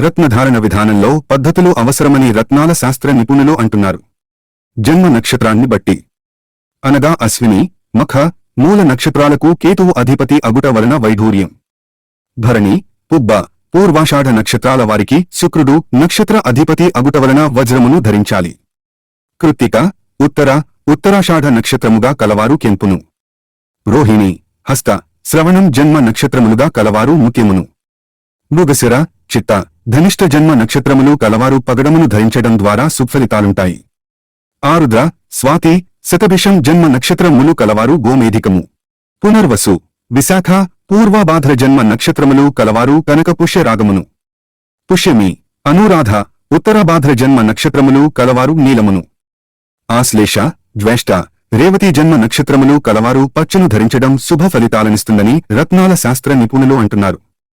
రత్నధారణ విధానంలో పద్ధతులు అవసరమని రత్నాల శాస్త్ర నిపుణులు అంటున్నారు. జన్మ నక్షత్రాన్ని బట్టి. అనగా అశ్విని మఖ మూల నక్షత్రాలకు కేతువు అధిపతి అగుట వలన వైఢూర్యం. భరణి పుబ్బ పూర్వాషాఢ నక్షత్రాల వారికి శుక్రుడు నక్షత్ర అధిపతి అగుట వలన వజ్రమును ధరించాలి. కృత్తిక ఉత్తర ఉత్తరాషాఢ నక్షత్రముగా కలవారు కెంపును. రోహిణి హస్త శ్రవణం జన్మ నక్షత్రములుగా కలవారు ముఖ్యమును. మృగశిర చిత్త. ధనిష్ట జన్మ నక్షత్రములు కలవారు పగడమును ధరించడం ద్వారా సుఫలితాలుంటాయి. ఆరుద్ర స్వాతి శతభిషం జన్మ నక్షత్రములు కలవారు గోమేధికము. పునర్వసు విశాఖ పూర్వబాధ్ర జన్మ నక్షత్రములు కలవారు కనక రాగమును. పుష్యమి అనురాధ ఉత్తరాబాధ్ర జన్మ నక్షత్రములు కలవారు నీలమును. ఆశ్లేష జ్యేష్ఠ రేవతి జన్మ నక్షత్రములు కలవారు పచ్చను ధరించడం శుభ ఫలితాలనిస్తుందని రత్నాల శాస్త్ర నిపుణులు అంటున్నారు.